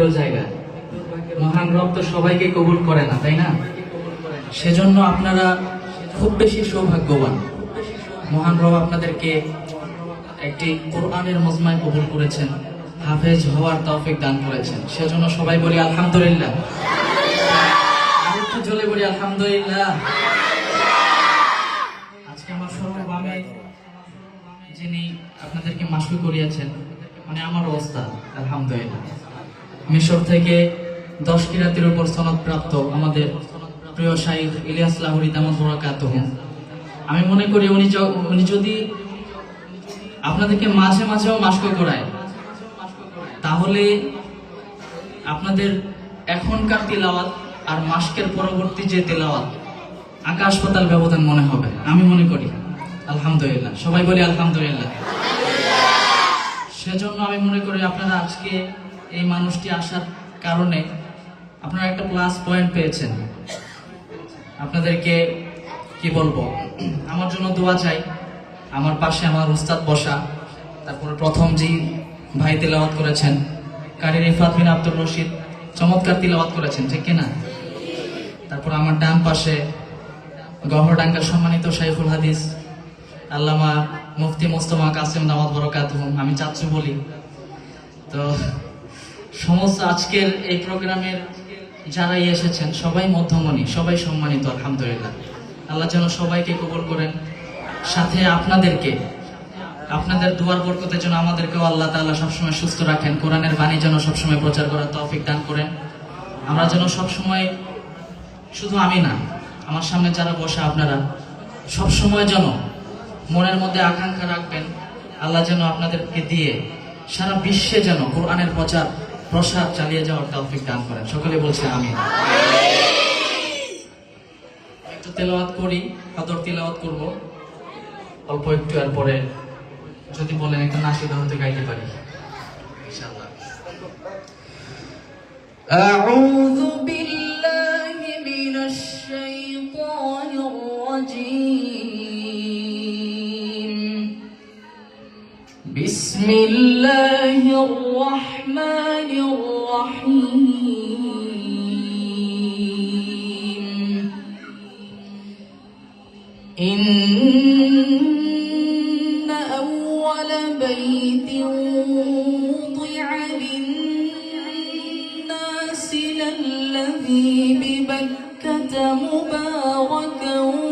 জায়গা। মহান রব তো সবাইকে কবুল করে না, তাই না? সেজন্য আপনারা খুব বেশি সৌভাগ্যবান। মহান রব আপনাদেরকে একটি কোরআনের মজমায় কবুল করেছেন, হাফেজ হওয়ার তৌফিক দান করেছেন। সেজন্য সবাই বলি আলহামদুলিল্লাহ। জলে বলি আলহামদুলিল্লাহ। আজকে আমার যিনি আপনাদেরকে মাসুল করিয়াছেন মানে আমার অবস্থা আলহামদুলিল্লাহ। মিশর থেকে দশ কিরাতের উপর সনদ প্রাপ্ত আমাদের প্রিয় শাহিদ ইলিয়াস লাহরি দামদ বরাকাতুহ আমি মনে করি উনি উনি যদি আপনাদেরকে মাঝে মাঝেও মাস্ক করায়, তাহলে আপনাদের এখনকার তিলাওয়াত আর মাস্কের পরবর্তী যে তেলাওয়াত, আকাশ পাতাল ব্যবধান মনে হবে, আমি মনে করি। আলহামদুলিল্লাহ। সবাই বলি আলহামদুলিল্লাহ। সেজন্য আমি মনে করি আপনারা আজকে এই মানুষটি আসার কারণে আপনারা একটা প্লাস পয়েন্ট পেয়েছেন। আপনাদেরকে কি বলব? আমার জন্য দোয়া চাই। আমার পাশে আমার উস্তাদ বসা, তারপরে প্রথম যে ভাই তেলাওয়াত করেছেন, কারি রিফাত বিন আব্দুর রশিদ চমৎকার তিলাওয়াত করেছেন, ঠিক কিনা? তারপর আমার ডান পাশে গহরডাঙ্গার সম্মানিত শাইফুল হাদিস, আল্লামা মুফতি মোস্তফা কাসিম দামাত বরকাত আমি চাচ্ছু বলি। তো সমস্ত আজকের এই প্রোগ্রামের যারাই এসেছেন, সবাই মধ্যমণি, সবাই সম্মানিত, আলহামদুলিল্লাহ। আল্লাহ যেন সবাইকে কবুল করেন, সাথে আপনাদেরকে, আপনাদের দুয়ার বরকতের জন্য আমাদেরকেও আল্লাহ তাআলা সবসময় সুস্থ রাখেন, কোরআনের বাণী যেন সবসময় প্রচার করার তৌফিক দান করেন। আমরা যেন সবসময়, শুধু আমি না, আমার সামনে যারা বসে আপনারা সব সময় যেন মনের মধ্যে আকাঙ্ক্ষা রাখবেন, আল্লাহ যেন আপনাদেরকে দিয়ে সারা বিশ্বে যেন কোরআনের প্রচার প্রসার চালিয়ে যাওয়ার তৌফিক দান করেন সকলে বলছে আমি একটু তেলাওয়াত করি কদর তেলাওয়াত করব অল্প একটু আর পরে যদি বলেন একটা নাসিদা হতে গাইতে পারি ইনশাআল্লাহ أعوذ بسم الله الرحمن الرحيم. إن أول بيت وضع للناس للذي ببكة مباركا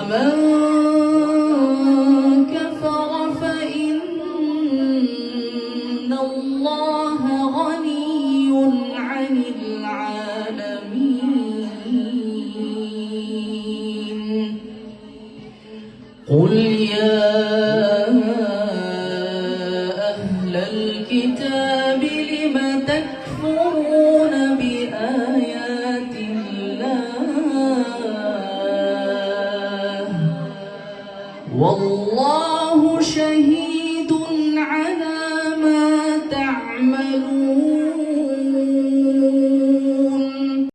ومن على ما تعملون.